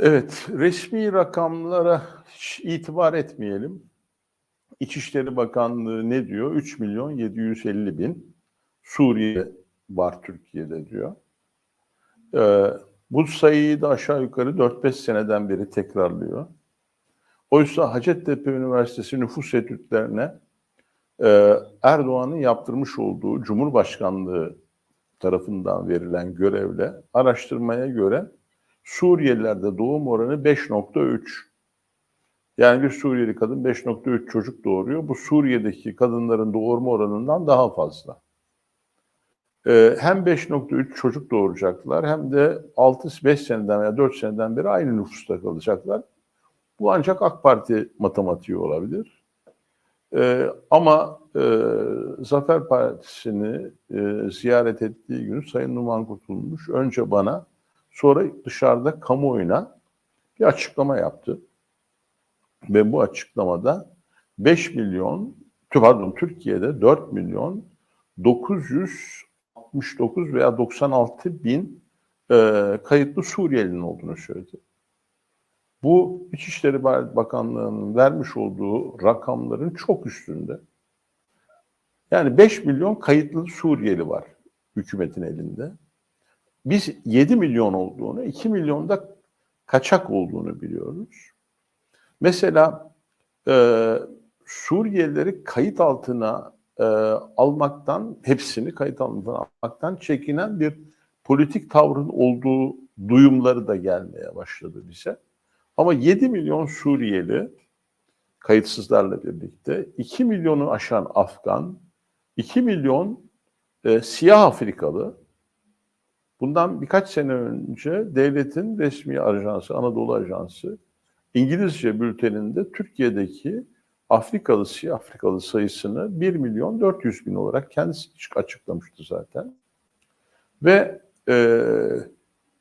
Evet, resmi rakamlara itibar etmeyelim. İçişleri Bakanlığı ne diyor? 3 milyon 750 bin Suriye var Türkiye'de diyor. Ee, bu sayıyı da aşağı yukarı 4-5 seneden beri tekrarlıyor. Oysa Hacettepe Üniversitesi nüfus etütlerine e, Erdoğan'ın yaptırmış olduğu Cumhurbaşkanlığı tarafından verilen görevle araştırmaya göre Suriyelilerde doğum oranı 5.3. Yani bir Suriyeli kadın 5.3 çocuk doğuruyor. Bu Suriye'deki kadınların doğurma oranından daha fazla. Ee, hem 5.3 çocuk doğuracaklar hem de 6-5 seneden veya 4 seneden beri aynı nüfusta kalacaklar. Bu ancak AK Parti matematiği olabilir. Ee, ama e, Zafer Partisi'ni e, ziyaret ettiği gün Sayın Numan Kurtulmuş önce bana sonra dışarıda kamuoyuna bir açıklama yaptı. Ve bu açıklamada 5 milyon, pardon Türkiye'de 4 milyon 969 veya 96 bin e, kayıtlı Suriyelinin olduğunu söyledi. Bu İçişleri Bakanlığı'nın vermiş olduğu rakamların çok üstünde. Yani 5 milyon kayıtlı Suriyeli var hükümetin elinde. Biz 7 milyon olduğunu, 2 milyonda kaçak olduğunu biliyoruz. Mesela e, Suriyelileri kayıt altına e, almaktan, hepsini kayıt altına almaktan çekinen bir politik tavrın olduğu duyumları da gelmeye başladı bize. Ama 7 milyon Suriyeli kayıtsızlarla birlikte 2 milyonu aşan Afgan, 2 milyon e, siyah Afrikalı, bundan birkaç sene önce devletin resmi ajansı, Anadolu Ajansı, İngilizce bülteninde Türkiye'deki Afrikalı, siyah Afrikalı sayısını 1 milyon 400 bin olarak kendisi açıklamıştı zaten. Ve e,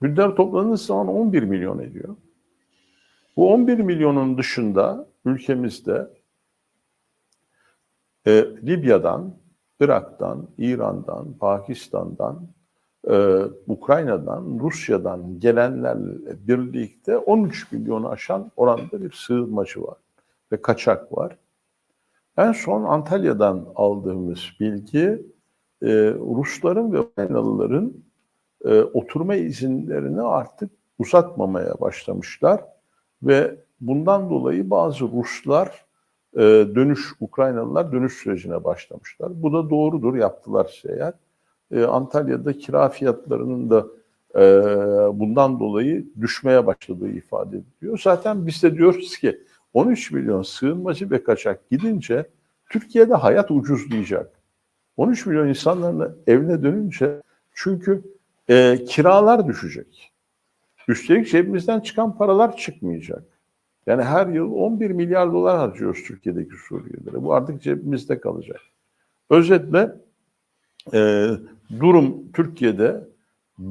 bunlar toplandığı zaman 11 milyon ediyor. Bu 11 milyonun dışında ülkemizde e, Libya'dan, Irak'tan, İran'dan, Pakistan'dan, e, Ukrayna'dan, Rusya'dan gelenlerle birlikte 13 milyonu aşan oranda bir sığınmacı var ve kaçak var. En son Antalya'dan aldığımız bilgi e, Rusların ve Ukraynalıların e, oturma izinlerini artık uzatmamaya başlamışlar ve bundan dolayı bazı Ruslar e, dönüş Ukraynalılar dönüş sürecine başlamışlar. Bu da doğrudur yaptılar eğer. E, Antalya'da kira fiyatlarının da e, bundan dolayı düşmeye başladığı ifade ediliyor. Zaten biz de diyoruz ki 13 milyon sığınmacı ve kaçak gidince Türkiye'de hayat ucuzlayacak. 13 milyon insanların evine dönünce çünkü e, kiralar düşecek. Üstelik cebimizden çıkan paralar çıkmayacak. Yani her yıl 11 milyar dolar harcıyoruz Türkiye'deki Suriyelilere. Bu artık cebimizde kalacak. Özetle e, durum Türkiye'de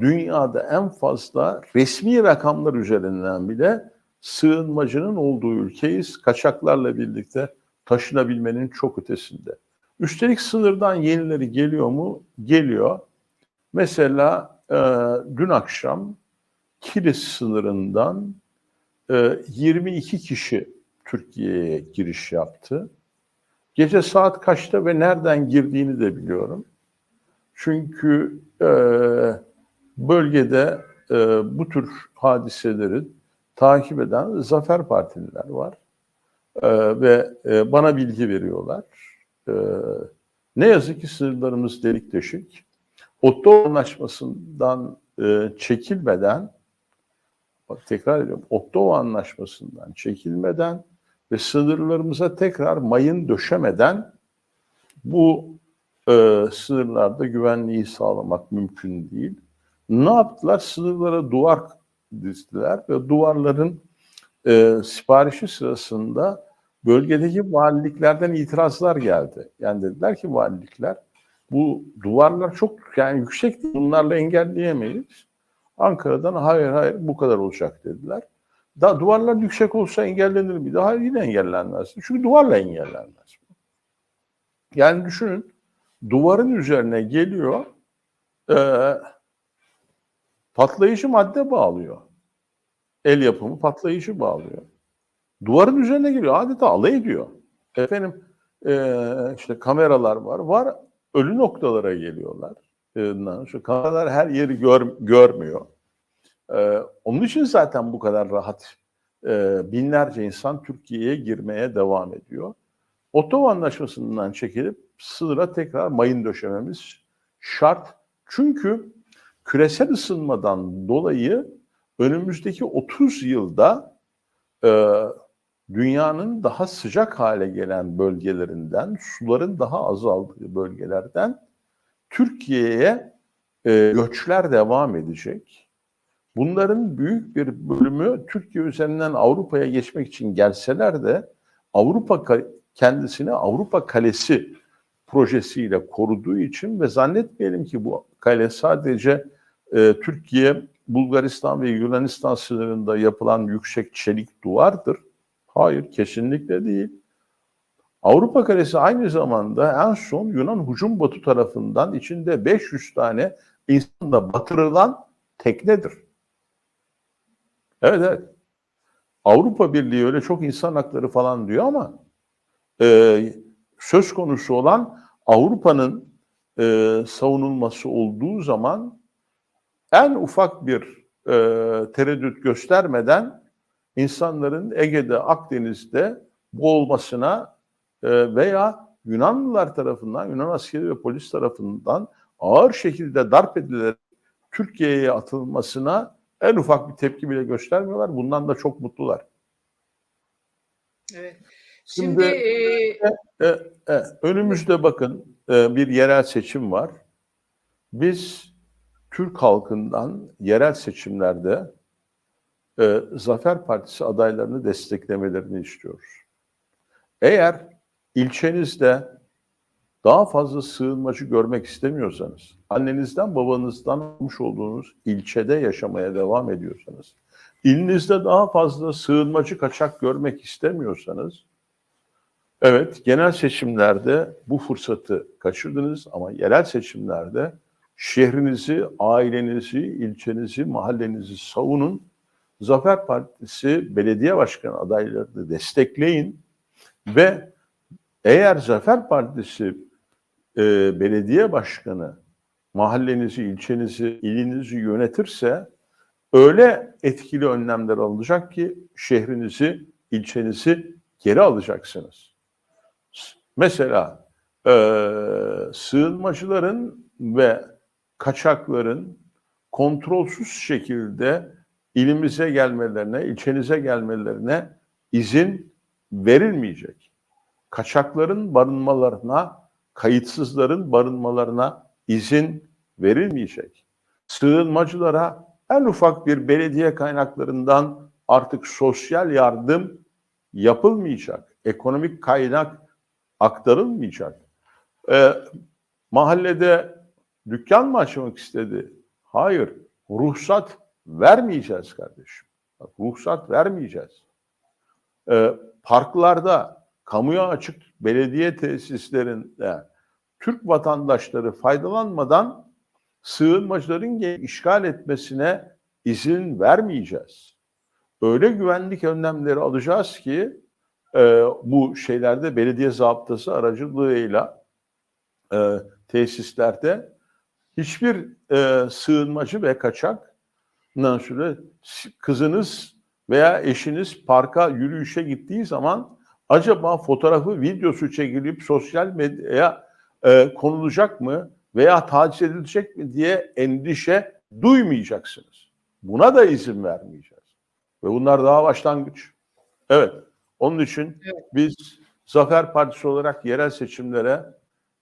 dünyada en fazla resmi rakamlar üzerinden bile sığınmacının olduğu ülkeyiz. Kaçaklarla birlikte taşınabilmenin çok ötesinde. Üstelik sınırdan yenileri geliyor mu? Geliyor. Mesela e, dün akşam Kilis sınırından e, 22 kişi Türkiye'ye giriş yaptı. Gece saat kaçta ve nereden girdiğini de biliyorum. Çünkü e, bölgede e, bu tür hadiseleri takip eden Zafer Partililer var. E, ve e, bana bilgi veriyorlar. E, ne yazık ki sınırlarımız delik deşik. Otto Anlaşması'ndan e, çekilmeden, bak tekrar ediyorum, Otto Anlaşması'ndan çekilmeden ve sınırlarımıza tekrar mayın döşemeden bu e, sınırlarda güvenliği sağlamak mümkün değil. Ne yaptılar? Sınırlara duvar dizdiler ve duvarların e, siparişi sırasında bölgedeki valiliklerden itirazlar geldi. Yani dediler ki valilikler bu duvarlar çok yani yüksek bunlarla engelleyemeyiz. Ankara'dan hayır hayır bu kadar olacak dediler. Da duvarlar yüksek olsa engellenir mi? Daha yine engellenmez. Çünkü duvarla engellenmez. Yani düşünün duvarın üzerine geliyor e, patlayıcı madde bağlıyor. el yapımı patlayıcı bağlıyor. Duvarın üzerine geliyor. Adeta alay ediyor. Efendim eee, işte kameralar var. Var ölü noktalara geliyorlar. Eee, Şu kameralar her yeri gör, görmüyor. Eee, onun için zaten bu kadar rahat eee, binlerce insan Türkiye'ye girmeye devam ediyor. Ottawa Anlaşması'ndan çekilip sınıra tekrar mayın döşememiz şart. Çünkü küresel ısınmadan dolayı önümüzdeki 30 yılda e, dünyanın daha sıcak hale gelen bölgelerinden, suların daha azaldığı bölgelerden Türkiye'ye e, göçler devam edecek. Bunların büyük bir bölümü Türkiye üzerinden Avrupa'ya geçmek için gelseler de Avrupa kendisini Avrupa Kalesi projesiyle koruduğu için ve zannetmeyelim ki bu kale sadece e, Türkiye, Bulgaristan ve Yunanistan sınırında yapılan yüksek çelik duvardır. Hayır, kesinlikle değil. Avrupa Kalesi aynı zamanda en son Yunan hücum botu tarafından içinde 500 tane insanla batırılan teknedir. Evet evet. Avrupa Birliği öyle çok insan hakları falan diyor ama e, söz konusu olan Avrupa'nın e, savunulması olduğu zaman en ufak bir e, tereddüt göstermeden insanların Ege'de, Akdeniz'de boğulmasına e, veya Yunanlılar tarafından, Yunan askeri ve polis tarafından ağır şekilde darp edilerek Türkiye'ye atılmasına en ufak bir tepki bile göstermiyorlar. Bundan da çok mutlular. Evet. Şimdi, Şimdi, e, E, e, önümüzde bakın e, bir yerel seçim var. Biz Türk halkından yerel seçimlerde e, Zafer Partisi adaylarını desteklemelerini istiyoruz. Eğer ilçenizde daha fazla sığınmacı görmek istemiyorsanız, annenizden babanızdan almış olduğunuz ilçede yaşamaya devam ediyorsanız, ilinizde daha fazla sığınmacı kaçak görmek istemiyorsanız, evet genel seçimlerde bu fırsatı kaçırdınız ama yerel seçimlerde şehrinizi, ailenizi, ilçenizi, mahallenizi savunun. Zafer Partisi belediye başkanı adaylarını destekleyin ve eğer Zafer Partisi e, belediye başkanı mahallenizi, ilçenizi, ilinizi yönetirse öyle etkili önlemler alınacak ki şehrinizi, ilçenizi geri alacaksınız. Mesela e, sığınmacıların ve kaçakların kontrolsüz şekilde ilimize gelmelerine, ilçenize gelmelerine izin verilmeyecek. Kaçakların barınmalarına, kayıtsızların barınmalarına izin verilmeyecek. Sığınmacılara en ufak bir belediye kaynaklarından artık sosyal yardım yapılmayacak. Ekonomik kaynak aktarılmayacak. Ee, mahallede dükkan mı açmak istedi? Hayır. Ruhsat vermeyeceğiz kardeşim. Bak, ruhsat vermeyeceğiz. Ee, parklarda, kamuya açık belediye tesislerinde Türk vatandaşları faydalanmadan sığınmacıların işgal etmesine izin vermeyeceğiz. Öyle güvenlik önlemleri alacağız ki e, bu şeylerde belediye zabıtası aracılığıyla e, tesislerde hiçbir e, sığınmacı ve kaçak sonra kızınız veya eşiniz parka yürüyüşe gittiği zaman acaba fotoğrafı videosu çekilip sosyal medyaya e, konulacak mı veya taciz edilecek mi diye endişe duymayacaksınız. Buna da izin vermeyeceğiz. Ve bunlar daha başlangıç. Evet. Onun için Evet. biz Zafer Partisi olarak yerel seçimlere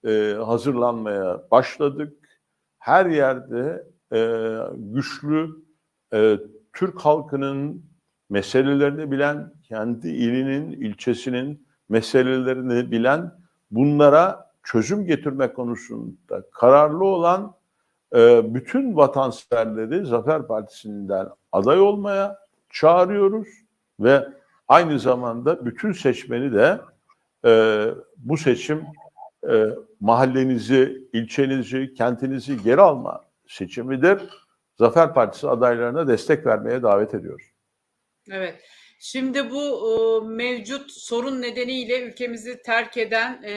e, hazırlanmaya başladık. Her yerde e, güçlü e, Türk halkının meselelerini bilen, kendi ilinin, ilçesinin meselelerini bilen, bunlara çözüm getirme konusunda kararlı olan e, bütün vatanseverleri Zafer Partisi'nden aday olmaya çağırıyoruz ve aynı zamanda bütün seçmeni de e, bu seçim e, mahallenizi, ilçenizi, kentinizi geri alma seçimidir. Zafer Partisi adaylarına destek vermeye davet ediyoruz. Evet. Şimdi bu e, mevcut sorun nedeniyle ülkemizi terk eden e,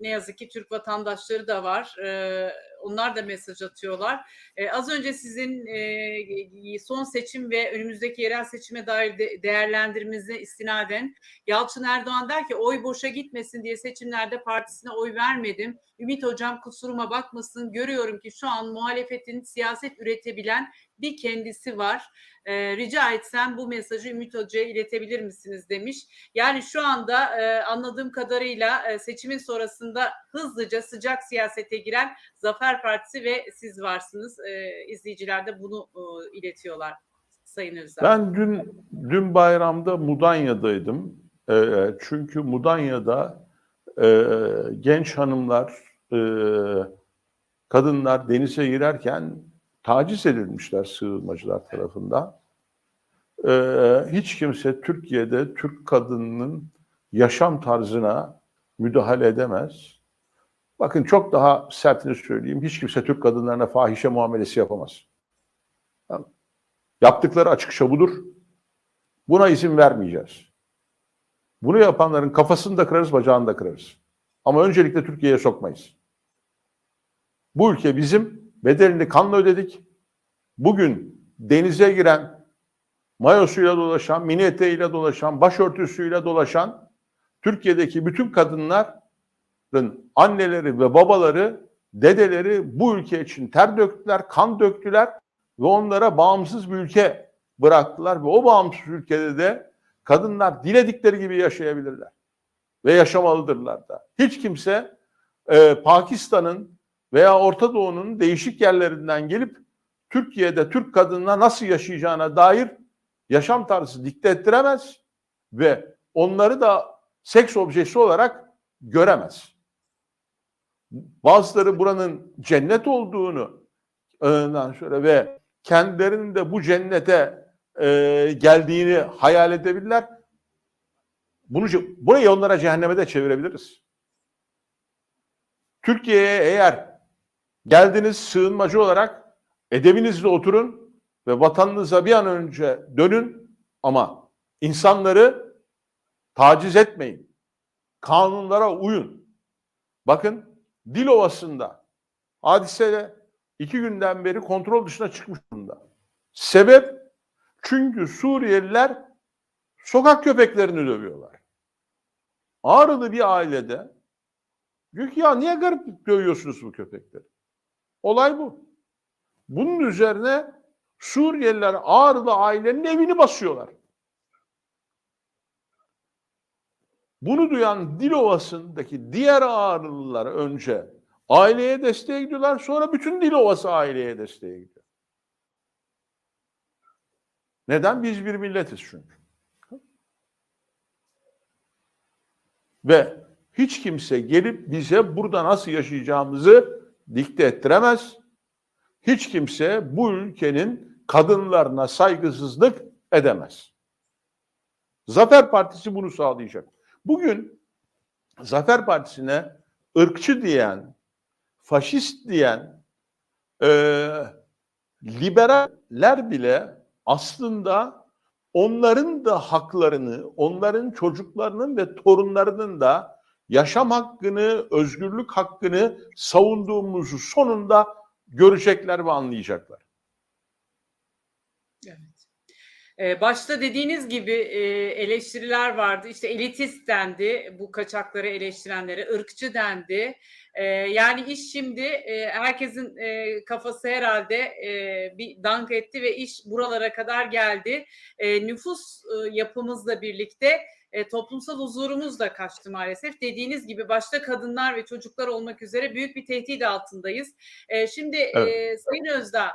ne yazık ki Türk vatandaşları da var. E, onlar da mesaj atıyorlar. E, az önce sizin e, son seçim ve önümüzdeki yerel seçime dair de, değerlendirmenize istinaden Yalçın Erdoğan der ki oy boşa gitmesin diye seçimlerde partisine oy vermedim. Ümit Hocam kusuruma bakmasın. Görüyorum ki şu an muhalefetin siyaset üretebilen bir kendisi var. E, rica etsem bu mesajı Ümit Hoca'ya iletebilir misiniz demiş. Yani şu anda e, anladığım kadarıyla e, seçimin sonrasında hızlıca sıcak siyasete giren Zafer Partisi ve siz varsınız. E, izleyiciler de bunu e, iletiyorlar Sayın Özdağ. Ben dün dün bayramda Mudanya'daydım. E, çünkü Mudanya'da e, genç hanımlar, e, kadınlar denize girerken taciz edilmişler sığınmacılar tarafından. E, hiç kimse Türkiye'de Türk kadınının yaşam tarzına müdahale edemez. Bakın çok daha sertini söyleyeyim. Hiç kimse Türk kadınlarına fahişe muamelesi yapamaz. Yaptıkları açıkça budur. Buna izin vermeyeceğiz. Bunu yapanların kafasını da kırarız, bacağını da kırarız. Ama öncelikle Türkiye'ye sokmayız. Bu ülke bizim bedelini kanla ödedik. Bugün denize giren, mayosuyla dolaşan, mini eteğiyle dolaşan, başörtüsüyle dolaşan Türkiye'deki bütün kadınların anneleri ve babaları, dedeleri bu ülke için ter döktüler, kan döktüler ve onlara bağımsız bir ülke bıraktılar ve o bağımsız ülkede de kadınlar diledikleri gibi yaşayabilirler ve yaşamalıdırlar da. Hiç kimse e, Pakistan'ın veya Orta Doğu'nun değişik yerlerinden gelip Türkiye'de Türk kadınına nasıl yaşayacağına dair yaşam tarzı dikte ettiremez ve onları da seks objesi olarak göremez. Bazıları buranın cennet olduğunu sonra ve kendilerinin de bu cennete e, geldiğini hayal edebilirler. Bunu burayı onlara cehenneme de çevirebiliriz. Türkiye'ye eğer geldiniz sığınmacı olarak edebinizle oturun ve vatanınıza bir an önce dönün ama insanları taciz etmeyin. Kanunlara uyun. Bakın Dilovası'nda hadisede iki günden beri kontrol dışına çıkmış durumda. Sebep çünkü Suriyeliler sokak köpeklerini dövüyorlar. Ağrılı bir ailede diyor ki ya niye garip dövüyorsunuz bu köpekleri? Olay bu. Bunun üzerine Suriyeliler Ağrılı ailenin evini basıyorlar. Bunu duyan Dilovası'ndaki diğer Ağrılılar önce aileye desteğe gidiyorlar sonra bütün Dilovası aileye desteğe gidiyor. Neden? Biz bir milletiz çünkü. Ve hiç kimse gelip bize burada nasıl yaşayacağımızı dikte ettiremez. Hiç kimse bu ülkenin kadınlarına saygısızlık edemez. Zafer Partisi bunu sağlayacak. Bugün Zafer Partisi'ne ırkçı diyen, faşist diyen e, liberaller bile aslında onların da haklarını, onların çocuklarının ve torunlarının da yaşam hakkını, özgürlük hakkını savunduğumuzu sonunda görecekler ve anlayacaklar. Evet. Ee, başta dediğiniz gibi e, eleştiriler vardı. İşte elitist dendi bu kaçakları eleştirenlere, ırkçı dendi. E, yani iş şimdi e, herkesin e, kafası herhalde e, bir dank etti ve iş buralara kadar geldi. E, nüfus e, yapımızla birlikte e, toplumsal huzurumuz da kaçtı maalesef. Dediğiniz gibi başta kadınlar ve çocuklar olmak üzere büyük bir tehdit altındayız. E, şimdi evet. e, Sayın Özdağ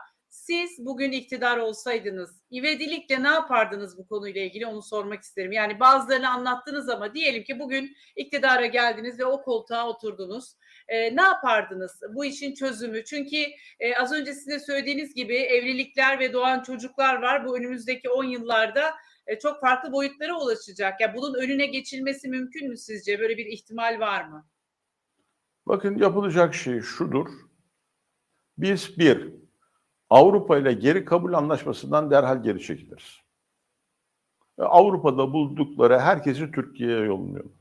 siz bugün iktidar olsaydınız ivedilikle ne yapardınız bu konuyla ilgili onu sormak isterim. Yani bazılarını anlattınız ama diyelim ki bugün iktidara geldiniz ve o koltuğa oturdunuz. E, ne yapardınız bu işin çözümü? Çünkü e, az önce size söylediğiniz gibi evlilikler ve doğan çocuklar var. Bu önümüzdeki 10 yıllarda e, çok farklı boyutlara ulaşacak. Ya yani bunun önüne geçilmesi mümkün mü sizce? Böyle bir ihtimal var mı? Bakın yapılacak şey şudur. Biz bir Avrupa ile geri kabul anlaşmasından derhal geri çekiliriz. e, Avrupa'da buldukları herkesi Türkiye'ye yolluyorlar.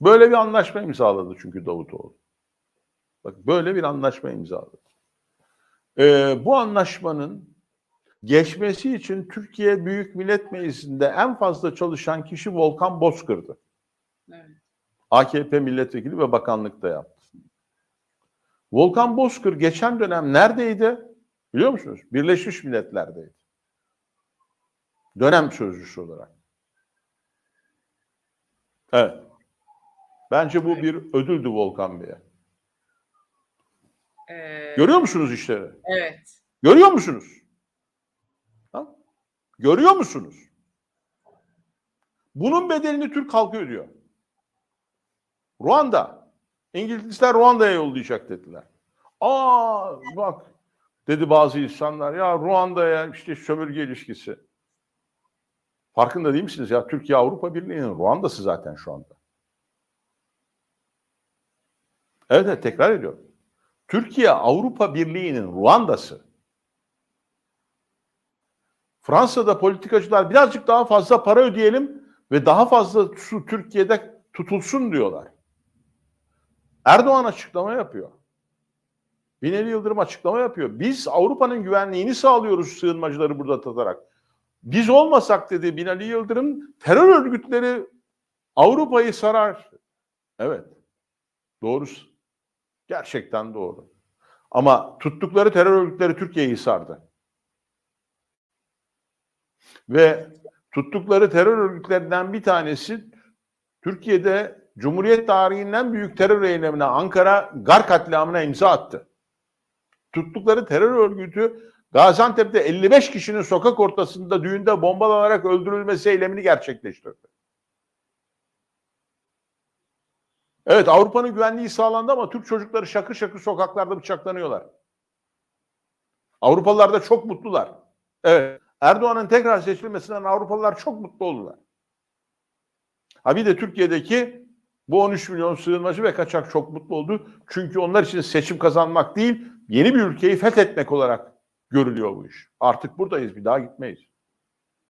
Böyle bir anlaşma imzaladı çünkü Davutoğlu. Bak böyle bir anlaşma imzaladı. Ee, bu anlaşmanın geçmesi için Türkiye Büyük Millet Meclisi'nde en fazla çalışan kişi Volkan Bozkır'dı. Evet. AKP milletvekili ve bakanlıkta yaptı. Volkan Bozkır geçen dönem neredeydi? Biliyor musunuz? Birleşmiş Milletler'deydi. Dönem sözcüsü olarak. Evet. Bence bu bir ödüldü Volkan Bey'e. Ee, Görüyor musunuz işleri? Evet. Görüyor musunuz? Ha? Görüyor musunuz? Bunun bedelini Türk halkı ödüyor. Ruanda. İngilizler Ruanda'ya yollayacak dediler. Aa bak dedi bazı insanlar ya Ruanda'ya işte sömürge ilişkisi. Farkında değil misiniz ya? Türkiye Avrupa Birliği'nin Ruanda'sı zaten şu anda. Evet, evet tekrar ediyorum. Türkiye Avrupa Birliği'nin Ruanda'sı. Fransa'da politikacılar birazcık daha fazla para ödeyelim ve daha fazla su Türkiye'de tutulsun diyorlar. Erdoğan açıklama yapıyor. Binali Yıldırım açıklama yapıyor. Biz Avrupa'nın güvenliğini sağlıyoruz sığınmacıları burada tutarak. Biz olmasak dedi Binali Yıldırım terör örgütleri Avrupa'yı sarar. Evet. Doğrusu. Gerçekten doğru. Ama tuttukları terör örgütleri Türkiye'yi sardı. Ve tuttukları terör örgütlerinden bir tanesi Türkiye'de Cumhuriyet tarihinden büyük terör eylemine Ankara Gar katliamına imza attı. Tuttukları terör örgütü Gaziantep'te 55 kişinin sokak ortasında düğünde bombalanarak öldürülmesi eylemini gerçekleştirdi. Evet Avrupa'nın güvenliği sağlandı ama Türk çocukları şakır şakır sokaklarda bıçaklanıyorlar. Avrupalılar da çok mutlular. Evet Erdoğan'ın tekrar seçilmesinden Avrupalılar çok mutlu oldular. Ha bir de Türkiye'deki bu 13 milyon sığınmacı ve kaçak çok mutlu oldu. Çünkü onlar için seçim kazanmak değil, yeni bir ülkeyi fethetmek olarak görülüyor bu iş. Artık buradayız, bir daha gitmeyiz.